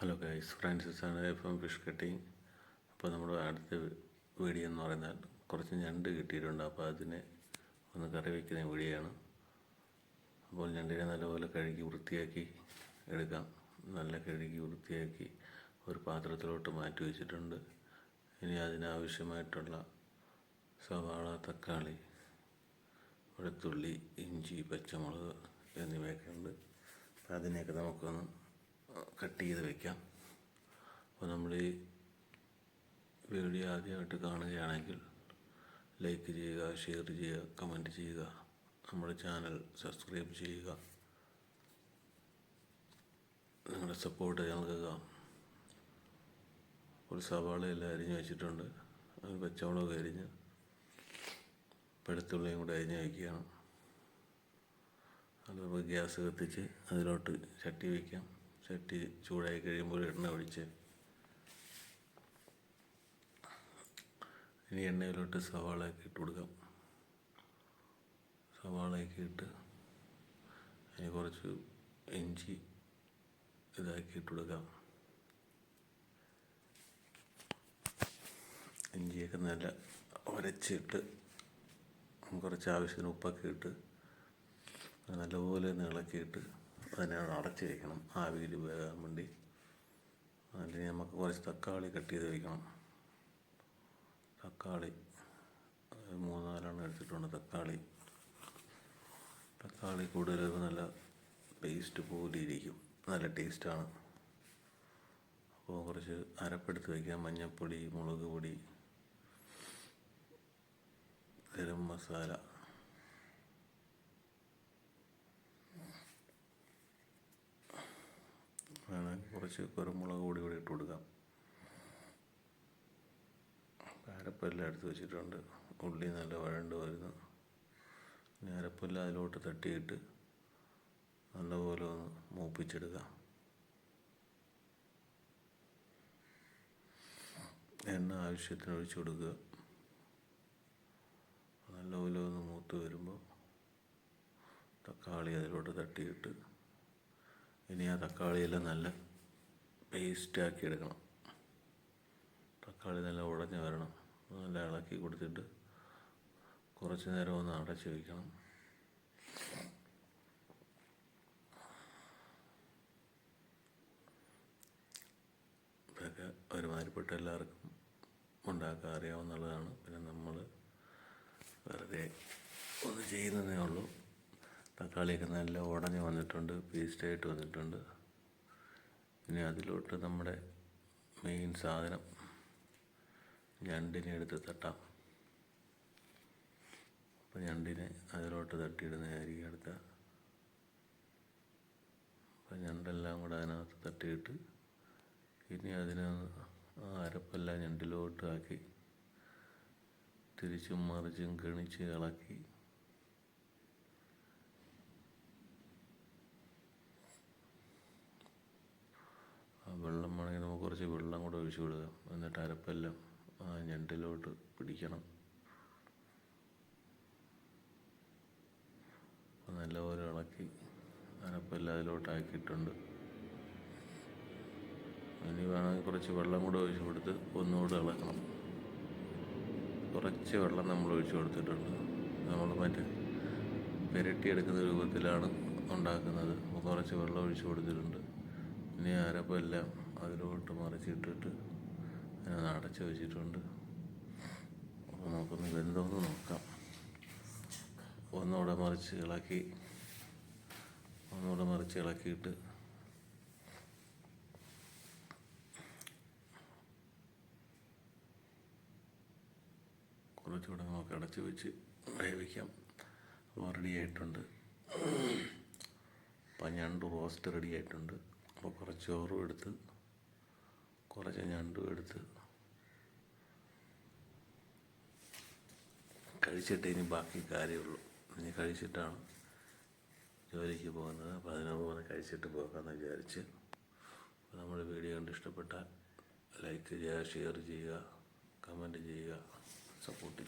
Hello guys Francis ആണ് F M fish cutting അപ്പോൾ നമ്മുടെ അടുത്ത വീഡിയോ എന്ന് പറയുന്നത് കുറച്ച് ഞണ്ട് കിട്ടിയിട്ടുണ്ട്. അപ്പോൾ അതിനെ ഒന്ന് കറി വയ്ക്കുന്ന വീഡിയോയാണ്. അപ്പോൾ ഞണ്ടിനെ നല്ലപോലെ കഴുകി വൃത്തിയാക്കി എടുക്കാം. നല്ല കഴുകി വൃത്തിയാക്കി ഒരു പാത്രത്തിലോട്ട് മാറ്റി വെച്ചിട്ടുണ്ട്. ഇനി അതിനാവശ്യമായിട്ടുള്ള സവാള തക്കാളി വെളുത്തുള്ളി ഇഞ്ചി പച്ചമുളക് എന്നിവയൊക്കെ ഉണ്ട്. അതിനെയൊക്കെ നമുക്കൊന്ന് കട്ട് ചെയ്ത് വെക്കാം. അപ്പോൾ നമ്മൾ ഈ വീഡിയോ ആദ്യമായിട്ട് കാണുകയാണെങ്കിൽ ലൈക്ക് ചെയ്യുക ഷെയർ ചെയ്യുക കമന്റ് ചെയ്യുക നമ്മുടെ ചാനൽ സബ്സ്ക്രൈബ് ചെയ്യുക. നിങ്ങളുടെ സപ്പോർട്ട് നൽകുക. ഒരു സവാള എല്ലാം അരിഞ്ഞ് വെച്ചിട്ടുണ്ട്. ഒരു പച്ചമുളക് അരിഞ്ഞ് വെളുത്തുള്ളിയും കൂടെ അരിഞ്ഞ് വയ്ക്കുകയാണ് അത് ഗ്യാസ് കത്തിച്ച് അതിലോട്ട് ചട്ടി വയ്ക്കാം ചട്ടി ചൂടായി കഴിയുമ്പോൾ എണ്ണ ഒഴിച്ച് ഇനി എണ്ണയിലോട്ട് സവാളയൊക്കെ ഇട്ട് കൊടുക്കാം. സവാളയൊക്കെ ഇട്ട് അതിന് കുറച്ച് ഇഞ്ചി ഇതാക്കി ഇട്ട് കൊടുക്കാം. ഇഞ്ചിയൊക്കെ നല്ല ഉരച്ചിട്ട് കുറച്ച് ആവശ്യത്തിന് ഉപ്പൊക്കെ ഇട്ട് നല്ലപോലെ ഇളക്കിയിട്ട് അതിനെ അടച്ച് വയ്ക്കണം ആവിയിൽ വേകാൻ വേണ്ടി അതിന് നമുക്ക് കുറച്ച് തക്കാളി കട്ട് ചെയ്ത് വയ്ക്കണം തക്കാളി. മൂന്നാലാണ് എടുത്തിട്ടുണ്ട് തക്കാളി. തക്കാളി കൂടുതൽ നല്ല പേസ്റ്റ് പോലെ ഇരിക്കും. നല്ല ടേസ്റ്റാണ് അപ്പോൾ കുറച്ച് അരപ്പെടുത്ത് വയ്ക്കാം മഞ്ഞൾപ്പൊടി മുളക് പൊടി ഗരം മസാല വേണമെങ്കിൽ കുറച്ച് കുരുമുളക് പൊടി കൂടി ഇട്ട് കൊടുക്കാം. അരപ്പെല്ലാം എടുത്ത് വെച്ചിട്ടുണ്ട്. ഉള്ളി നല്ല വഴണ്ട് വരുന്നു. ഇനി അരപ്പെല്ലാം അതിലോട്ട് തട്ടിയിട്ട് നല്ലപോലെ ഒന്ന് മൂപ്പിച്ചെടുക്കാം. എണ്ണ ആവശ്യത്തിന് ഒഴിച്ചു കൊടുക്കുക. നല്ലപോലെ ഒന്ന് മൂത്ത് വരുമ്പോൾ തക്കാളി അതിലോട്ട് തട്ടിയിട്ട് ഇനി ആ തക്കാളിയെല്ലാം നല്ല പേസ്റ്റാക്കി എടുക്കണം. തക്കാളി നല്ല ഉടഞ്ഞ് വരണം. നല്ല ഇളക്കി കൊടുത്തിട്ട് കുറച്ച് നേരം ഒന്ന് അടച്ച് വയ്ക്കണം ഇതൊക്കെ ഒരുമാതിരിപ്പെട്ട എല്ലാവർക്കും ഉണ്ടാക്കാൻ അറിയാവുന്നതാണ്. പിന്നെ നമ്മൾ വെറുതെ ഒന്ന് ചെയ്യുന്നതേ ഉള്ളൂ. തക്കാളിയൊക്കെ നല്ല ഉടഞ്ഞ് വന്നിട്ടുണ്ട് പേസ്റ്റായിട്ട് വന്നിട്ടുണ്ട്. ഇനി അതിലോട്ട് നമ്മുടെ മെയിൻ സാധനം ഞണ്ടിനെ എടുത്ത് തട്ടാം. അപ്പോൾ ഞണ്ടിനെ അതിലോട്ട് തട്ടിയിടുന്നതായിരിക്കും അടുത്ത. അപ്പം ഞണ്ടെല്ലാം കൂടെ അതിനകത്ത് തട്ടിയിട്ട് ഇനി അതിനെ ആ അരപ്പെല്ലാം ഞണ്ടിലോട്ട് ആക്കി തിരിച്ചും മറിച്ചും കിണിച്ച് ഇളക്കി ആ വെള്ളം വേണമെങ്കിൽ നമുക്ക് കുറച്ച് വെള്ളം കൂടെ ഒഴിച്ചു കൊടുക്കാം എന്നിട്ട് അരപ്പെല്ലാം ആ ഞണ്ടിലോട്ട് പിടിക്കണം. നല്ലപോലെ ഇളക്കി അരപ്പെല്ലാം അതിലോട്ട് ആക്കിയിട്ടുണ്ട് ഇനി വേണമെങ്കിൽ കുറച്ച് വെള്ളം കൂടെ ഒഴിച്ചു കൊടുത്ത് ഒന്നുകൂടെ ഇളക്കണം. കുറച്ച് വെള്ളം നമ്മൾ ഒഴിച്ചു കൊടുത്തിട്ടുണ്ട്. നമ്മൾ മറ്റേ പുരട്ടിയെടുക്കുന്ന രൂപത്തിലാണ് ഉണ്ടാക്കുന്നത്. അപ്പോൾ കുറച്ച് വെള്ളം ഒഴിച്ചു കൊടുത്തിട്ടുണ്ട്. ഇനി അരപ്പെല്ലാം അതിലോട്ട് മറിച്ചിട്ടിട്ട് അതിനത് അടച്ചു വെച്ചിട്ടുണ്ട്. അപ്പോൾ നമുക്കൊന്ന് വെന്തോന്ന് നോക്കാം. ഒന്നുകൂടെ മറിച്ച് ഇളക്കി ഒന്നുകൂടെ മറിച്ച് ഇളക്കിയിട്ട് കുറച്ചുകൂടെ നമുക്ക് അടച്ചു വെച്ച് വേവിക്കാം. റെഡി ആയിട്ടുണ്ട്. പഞ്ഞണ്ട് ഞണ്ട് റോസ്റ്റ് റെഡി ആയിട്ടുണ്ട്. അപ്പോൾ കുറച്ച് ചോറും എടുത്ത് കുറച്ച് ഞണ്ടും എടുത്ത് കഴിച്ചിട്ട് ഇനി ബാക്കി കാര്യമുള്ളൂ. ഇനി കഴിച്ചിട്ടാണ് ജോലിക്ക് പോകുന്നത്. അപ്പോൾ അതിനോട് കഴിച്ചിട്ട് പോകാമെന്ന് വിചാരിച്ച് അപ്പോൾ നമ്മുടെ വീഡിയോ കണ്ട് ഇഷ്ടപ്പെട്ടാൽ ലൈക്ക് ചെയ്യുക ഷെയർ ചെയ്യുക കമന്റ് ചെയ്യുക സപ്പോർട്ട് ചെയ്യുക.